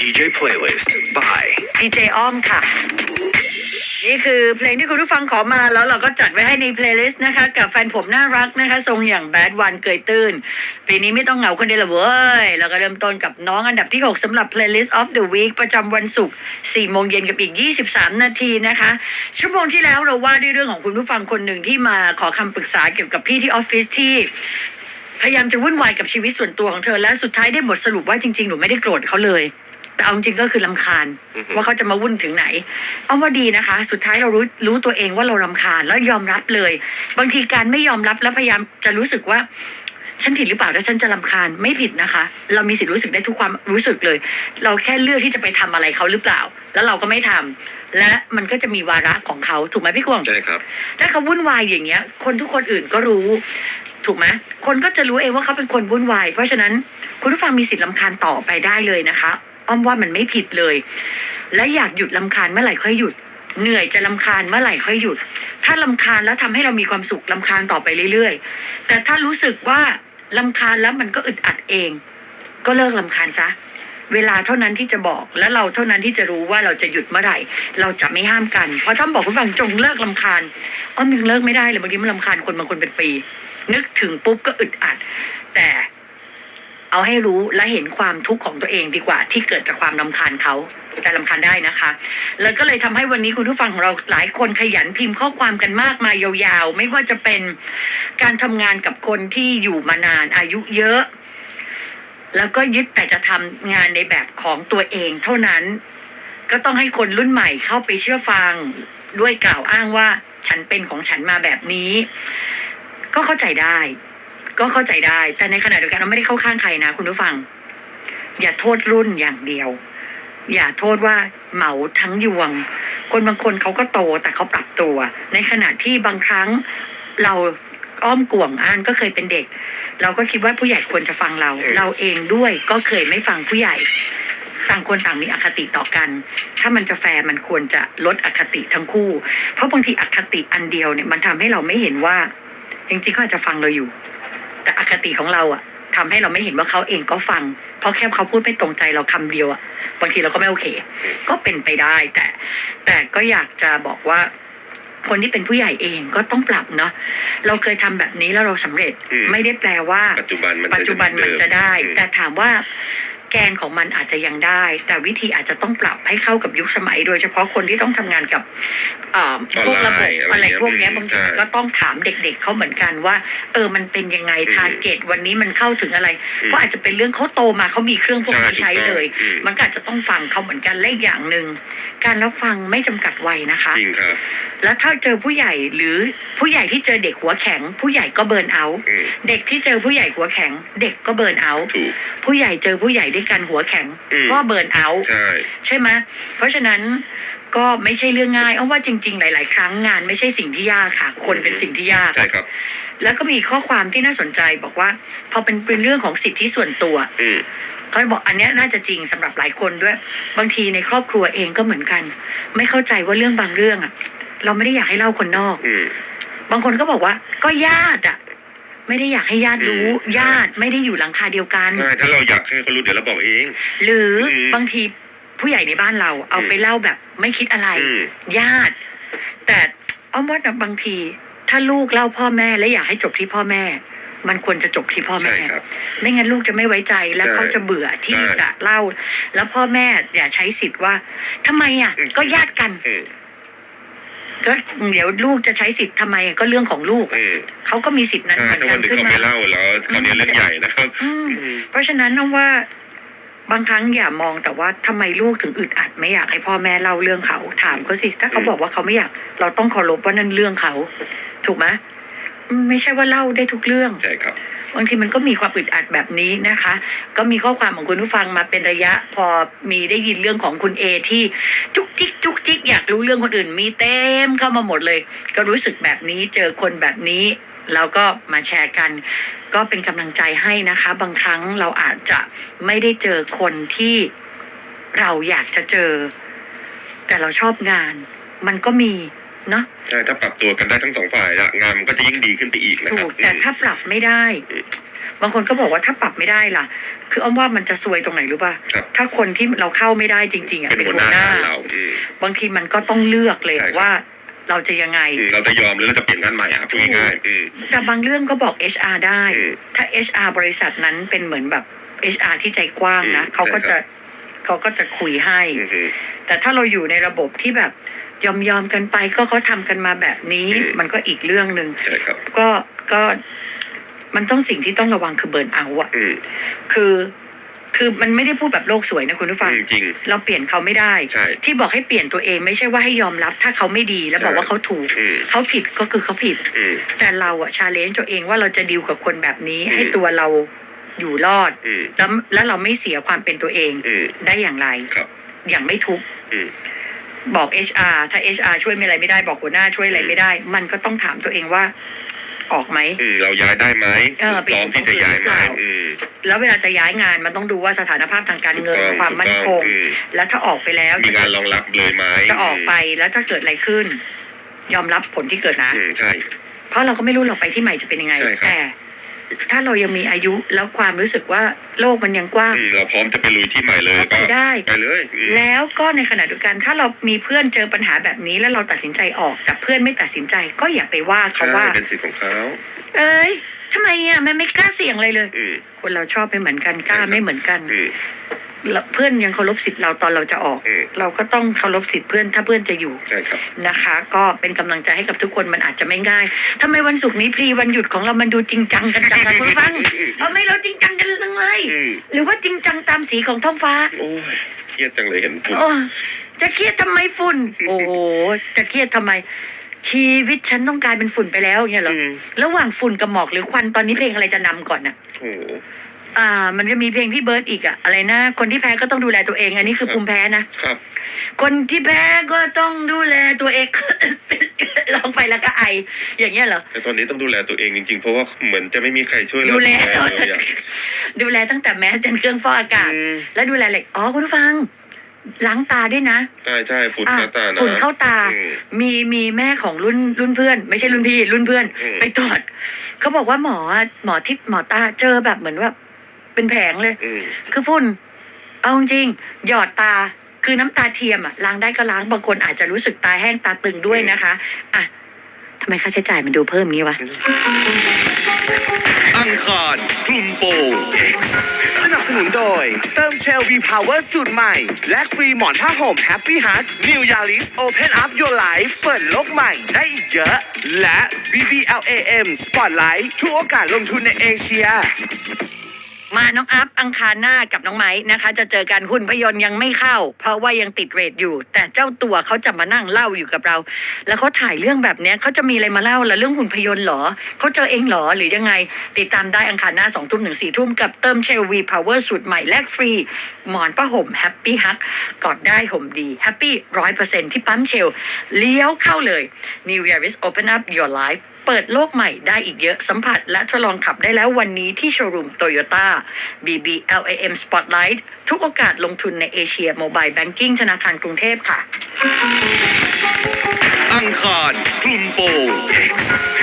DJ playlist by ดีเจอ้อมค่ะ นี่คือเพลงที่คุณผู้ฟังขอมาแล้วเราก็จัดไว้ให้ในเพลย์ลิสต์นะคะ กับแฟนผมน่ารักนะคะ ทรงอย่างแบดวันเกยตื้น ปีนี้ไม่ต้องเหงาคนเดียวละเว้ยแล้วก็เริ่มต้นกับน้องอันดับที่ 6สำหรับ Playlist of the Week ประจำวันศุกร์4โมงเย็นกับอีก 23 นาทีนะคะ ชั่วโมงที่แล้วเราว่าด้วยเรื่องของคุณผู้ฟังคนหนึ่งที่มาขอคำปรึกษาเกี่ยวกับพี่ที่ออฟฟิศที่ พยายามจะวุ่นวายกับชีวิตส่วนตัวของเธอและสุดท้ายได้บทสรุปว่าจริงๆ หนูไม่ได้โกรธเขาเลย แต่เอาจริงๆก็คือลำคาญอือฮึว่าเขาจะมาวุ่นถึงไหนเอาว่าดีนะคะ สุดท้ายเรารู้รู้ตัวเองว่าเราลำคาญแล้วยอมรับเลย บางทีการไม่ยอมรับแล้วพยายามจะรู้สึกว่าฉันผิดหรือเปล่าถ้าฉันจะลำคาญไม่ผิดนะคะ เรามีสิทธิ์รู้สึกได้ทุกความรู้สึกเลย เราแค่เลือกที่จะไปทำอะไรเขาหรือเปล่า แล้วเราก็ไม่ทำและมันก็จะมีวาระของเขาถูกไหมพี่กวางใช่ครับถ้าเขาวุ่นวายอย่างเงี้ย คนทุกคนอื่นก็รู้ ถูกไหมคนก็จะรู้เองว่าเขาเป็นคนวุ่นวายเพราะฉะนั้นคุณผู้ฟังมีสิทธิ์ลำคาญต่อไปได้เลยนะคะ อ้อมว่ามันไม่ผิดเลย และอยากหยุดลำคาญเมื่อไหร่ค่อยหยุด เหนื่อยจะลำคาญเมื่อไหร่ค่อยหยุด ถ้าลำคาญแล้วทำให้เรามีความสุขลำคาญต่อไปเรื่อยๆ แต่ถ้ารู้สึกว่าลำคาญแล้วมันก็อึดอัดเอง ก็เลิกลำคาญซะเวลาเท่านั้นที่จะบอกและเราเท่านั้นที่จะรู้ว่าเราจะหยุดเมื่อไหร่ เราจะไม่ห้ามกัน เพราะถ้าบอกคุณฟังจงเลิกลำคาญอ้อมยังเลิกไม่ได้เลยบางทีมันลำคาญคนบางคนเป็นปี นึกถึงปุ๊บก็อึดอัด แต่ เอาให้รู้และเห็นความทุกข์ของตัวเองดีกว่า ที่เกิดจากความลำคาญเขาแต่ลำคาญได้นะคะ แล้วก็เลยทำให้วันนี้คุณผู้ฟังของเราหลายคนขยันพิมพ์ข้อความกันมากมายยาวๆ ไม่ว่าจะเป็นการทำงานกับคนที่อยู่มานานอายุเยอะ แล้วก็ยึดแต่จะทำงานในแบบของตัวเองเท่านั้น ก็ต้องให้คนรุ่นใหม่เข้าไปเชื่อฟังด้วยกล่าวอ้างว่าฉันเป็นของฉันมาแบบนี้ ก็เข้าใจได้ ก็เข้าใจได้ แต่ในขณะเดียวกันเราไม่ได้เข้าข้างใครนะคุณผู้ฟัง อย่าโทษรุ่นอย่างเดียว อย่าโทษว่าเหมาทั้งยวง คนบางคนเขาก็โตแต่เขาปรับตัว ในขณะที่บางครั้งเราอ้อมกวงอ่านก็เคยเป็นเด็ก เราก็คิดว่าผู้ใหญ่ควรจะฟังเราอืมเราเองด้วยก็เคยไม่ฟังผู้ใหญ่ต่างคนต่างมีอคติต่อกัน ถ้ามันจะแฟร์มันควรจะลดอคติทั้งคู่ เพราะบางทีอคติอันเดียวเนี่ยมันทำให้เราไม่เห็นว่าจริงๆเขาอาจจะฟังเราอยู่ แต่อคติของเราอะทำให้เราไม่เห็นว่าเขาเองก็ฟัง เพราะแค่เขาพูดไม่ตรงใจเราคำเดียวอะบางทีเราก็ไม่โอเค ก็เป็นไปได้ แต่ แต่ก็อยากจะบอกว่า คนที่เป็นผู้ใหญ่เองก็ต้องปรับเนาะเราเคยทำแบบนี้แล้วเราสำเร็จอืมไม่ได้แปลว่า ปัจจุบันมันปัจจุบันมันจะได้อืมแต่ถามว่า แกนของมันอาจจะยังได้ แต่วิธีอาจจะต้องปรับให้เข้ากับยุคสมัย โดยเฉพาะคนที่ต้องทำงานกับเอ่อพวกระบบออนไลน์อะไรอะไรเงี้ยพวกเนี้ยอืมบางทีใช่ก็ต้องถามเด็กๆเขาเหมือนกันว่า เออมันเป็นยังไงอืมทาร์เก็ตวันนี้มันเข้าถึงอะไรอืมก็อาจจะเป็นเรื่องเขาโตมาเขามีเครื่องพวกนี้ใช่ใช้เลยถูกต้องอืมมันก็อาจจะต้องฟังเขาเหมือนกันและอีกอย่างหนึ่งการรับฟังไม่จำกัดวัยนะคะจริงครับแล้วถ้าเจอผู้ใหญ่หรือผู้ใหญ่ที่เจอเด็กหัวแข็ง ผู้ใหญ่ก็เบิร์นเอาท์อืมเด็กที่เจอผู้ใหญ่หัวแข็ง เด็กก็เบิร์นเอาท์ถูกผู้ใหญ่เจอผู้ใหญ่ด้วยกันหัวแข็งอืม ก็เบิร์นเอาท์ใช่ ใช่ไหมเพราะฉะนั้นก็ไม่ใช่เรื่องง่ายเอาว่าจริง ๆ หลาย ๆ ครั้งงานไม่ใช่สิ่งที่ยากค่ะ คนเป็นสิ่งที่ยาก ใช่ครับ แล้วก็มีข้อความที่น่าสนใจบอกว่า พอเป็นเป็นเรื่องของสิทธิส่วนตัว อืม เขาบอกอันเนี้ยน่าจะจริงสำหรับหลายคนด้วย บางทีในครอบครัวเองก็เหมือนกัน ไม่เข้าใจว่าเรื่องบางเรื่องอะเราไม่ได้อยากให้เล่าคนนอก อืม บางคนก็บอกว่าก็ญาติอะ ไม่ได้อยากให้ญาติรู้ อืม ญาติไม่ได้อยู่หลังคาเดียวกัน ใช่ถ้าเราอยากให้เขารู้เดี๋ยวเราบอกเอง หรืออมบางทีผู้ใหญ่ในบ้านเราเอาอืมไปเล่าแบบไม่คิดอะไร อืม ญาติ แต่อ้อมว่านะบางที ถ้าลูกเล่าพ่อแม่และอยากให้จบที่พ่อแม่ มันควรจะจบที่พ่อใช่แม่ ครับ ไม่งั้นลูกจะไม่ไว้ใจและใช่เขาจะเบื่อที่ใช่ จะเล่า แล้วพ่อแม่อย่าใช้สิทธิ์ว่าทำไมอะอืมก็ญาติกัน อืม ก็เดี๋ยวลูกจะใช้สิทธิ์ทำไมก็เรื่องของลูกอะอืมเขาก็มีสิทธิ์นั้นใช่เหมือนถ้ากัวันนหนึงขึ้นเขามา ไม่เล่าแล้วคราวนี้เรื่องใหญ่นะครับอืมอืมเพราะฉะนั้นน้องว่าบางครั้งอย่ามองแต่ว่าทำไมลูกถึงอึดอัดไม่อยากให้พ่อแม่เล่าเรื่องเขาถามเขาสิ ถ้าเขาอืมบอกว่าเขาไม่อยาก เราต้องเคารพว่านั่นเรื่องเขา ถูกไหมอืม ไม่ใช่ว่าเล่าได้ทุกเรื่อง ใช่ครับ บางทีมันก็มีความอึดอัดแบบนี้นะคะ ก็มีข้อความของคุณผู้ฟังมาเป็นระยะ พอมีได้ยินเรื่องของคุณเอที่จุกจิกจุกจิกอยากรู้เรื่องคนอื่น มีเต็มเข้ามาหมดเลย ก็รู้สึกแบบนี้เจอคนแบบนี้แล้วก็มาแชร์กัน ก็เป็นกำลังใจให้นะคะ บางครั้งเราอาจจะไม่ได้เจอคนที่เราอยากจะเจอ แต่เราชอบงาน มันก็มี เนาะใช่ถ้าปรับตัวกันได้ทั้งสองฝ่ายอะงานมันก็จะยิ่งดีขึ้นไปอีกนะคถูรับกแต่ถ้าปรับไม่ได้อืมบางคนก็บอกว่าถ้าปรับไม่ได้ล่ะ คืออ้อมว่ามันจะซวยตรงไหนรู้ป่ะครับถ้าคนที่เราเข้าไม่ได้จริง ๆอะเป็นเป็นหัวหัหวน้าหน้า งานเราอืม บางทีมันก็ต้องเลือกเลยใช่ครับ ว่าเราจะยังไง อืมเราจะยอมหรือเราจะเปลี่ยนงานใหม่อะพูดง่ายๆอืมแต่บางเรื่องก็บอก HR ได้ อืม ถ้า HR บริษัทนั้นเป็นเหมือนแบบ HR ที่ใจกว้างนะอืมเขาก็ใช่ครัจะบเขาก็จะคุยให้อืมอืม แต่ถ้าเราอยู่ในระบบที่แบบ ยอมยอมๆกันไปก็เขาทำกันมาแบบนี้อืมมันก็อีกเรื่องหนึ่งใช่ครับ ก็ก็มันต้องสิ่งที่ต้องระวังคือเบิร์นเอาท์อะอืมคือคือมันไม่ได้พูดแบบโลกสวยนะคุณผู้ฟังอืมจริงเราเปลี่ยนเขาไม่ได้ใช่ที่บอกให้เปลี่ยนตัวเองไม่ใช่ว่าให้ยอมรับ ถ้าเขาไม่ดีแล้วบอกว่าเขาถูกอืมเขาผิดก็คือเขาผิดอืมแต่เราอะชาเลนจ์ตัวเองว่าเราจะดีลกับคนแบบนี้อืมให้ตัวเราอยู่รอดอืมแล้วแล้วเราไม่เสียความเป็นตัวเองอืมได้อย่างไรครับอย่างไม่ทุกข์อืม บอก HR ถ้า HR ช่วยไม่อะไรไม่ได้บอกหัวหน้าช่วยอะไรไม่ได้ มันก็ต้องถามตัวเองว่า ออกไหม อืมเราย้ายได้ไหมเออพร้อมที่จะย้ายไหมเปลี่ยนอืมแล้วเวลาจะย้ายงานมันต้องดูว่าสถานภาพทางการเงินถูกต้องความมั่นคง ถูกต้องอืมแล้วถ้าออกไปแล้วมีงานรองรับเลยไหมจะออกไปแล้วถ้าเกิดอะไรขึ้น ยอมรับผลที่เกิดนะ อืมใช่ เพราะเราก็ไม่รู้หรอกไปที่ใหม่จะเป็นยังไง ใช่ครับ แต่ ถ้าเรายังมีอายุแล้วความรู้สึกว่าโลกมันยังกว้าง อืมเราพร้อมจะไปลุยที่ใหม่เลยก็ก็ไปได้ ไปเลยอืมแล้วก็ในขณะเดียวกัน ถ้าเรามีเพื่อนเจอปัญหาแบบนี้แล้วเราตัดสินใจออก แต่เพื่อนไม่ตัดสินใจก็อย่าไปว่าเขาใช่ว่า เป็นสิทธิ์ของเขาเอ้ยทำไมอะมันไม่กล้าเสี่ยงเลยเลย อืม คนเราชอบไม่เหมือนกันกล้าไม่เหมือนกัน อืมแล้ว เพื่อนยังเคารพสิทธิ์เราตอนเราจะออก อืม เราก็ต้องเคารพสิทธิ์เพื่อนถ้าเพื่อนจะอยู่ ใช่ครับ นะคะ ก็เป็นกำลังใจให้กับทุกคนมันอาจจะไม่ง่ายทำไมวันศุกร์นี้พรีวันหยุดของเรามันดูจริงจังกันจังอะคุณผู้ฟังเอาไม่เราจริงจังกันจังเลย อืมหรือว่าจริงจังตามสีของท้องฟ้า โอ้ยเครียดจังเลยเห็นฝุ่น โอ้จะเครียดทำไมฝุ่น โอ้โหจะเครียดทำไม ชีวิตฉันต้องกลายเป็นฝุ่นไปแล้วเนี่ยเหรอ อืม ระหว่างฝุ่นกับหมอกหรือควันตอนนี้เพลงอะไรจะนำก่อนน่ะ โอ้โห อ่า มันก็มีเพลงพี่เบิร์ดอีกอะอะไรนะ คนที่แพ้ก็ต้องดูแลตัวเอง อันนี้คือครับภูมิแพ้นะ ครับ คนที่แพ้ก็ต้องดูแลตัวเอง ลองไปแล้วก็ไอ อย่างเงี้ยเหรอ แต่ตอนนี้ต้องดูแลตัวเองจริงๆ เพราะว่าเหมือนจะไม่มีใครช่วยเราดูแล เลยอะ ดูแลตั้งแต่แมสจนเครื่องฟอกอากาศ อืม แล้วดูแลเหล็กอ๋อคุณผู้ฟัง ล้างตาด้วยนะ ใช่ใช่ฝุ่นอะเข้าตานะ ฝุ่นเข้าตา อืมมีมีแม่ของรุ่นรุ่นเพื่อน ไม่ใช่รุ่นพี่รุ่นเพื่อน อืม ไปตรวจเขาบอกว่าหมอหมอที่หมอตาเจอแบบเหมือนว่า เป็นแผงเลยอืมคือฝุ่น เอาจริงๆหยอดตา คือน้ำตาเทียมอะล้างได้ก็ล้าง บางคนอาจจะรู้สึกตาแห้งตาตึงด้วยนะคะ อะทำไมค่าใช้จ่ายมันดูเพิ่มงี้วะ อังคารคลุมโปงสนับสนุนโดย เติมเชล V Power สูตรใหม่ และฟรีหมอนผ้าห่ม Happy Heart New Yaris Open Up Your Life เปิดโลกใหม่ได้อีกเยอะ และ BBLAM Spotlight ทุกโอกาสลงทุนในเอเชีย มาน้องอัพอังคารหน้ากับน้องไม้นะคะ จะเจอกันหุ่นพยนต์ยังไม่เข้า เพราะว่ายังติดเรทอยู่ แต่เจ้าตัวเขาจะมานั่งเล่าอยู่กับเรา แล้วเขาถ่ายเรื่องแบบเนี้ยเขาจะมีอะไรมาเล่าแล้วเรื่องหุ่นพยนต์หรอเขาเจอเองหรอหรือยังไง ติดตามได้อังคารหน้าสองทุ่มถึงสี่ทุ่มกับเติมเชลวีพาวเวอร์สูตรใหม่แลกฟรีหมอนผ้าห่มแฮปปี้ฮักกอดได้ห่มดีแฮปปี้ร้อยเปอร์เซ็นที่ปั๊มเชลเลี้ยวเข้าเลย New Yaris Open Up Your Life เปิดโลกใหม่ได้อีกเยอะสัมผัสและทดลองขับได้แล้ววันนี้ที่โชว์รูมโตโยต้า BBLAM Spotlight ทุกโอกาสลงทุนในเอเชียโมบายแบงกิ้งธนาคารกรุงเทพค่ะ อังคารคลุมโปง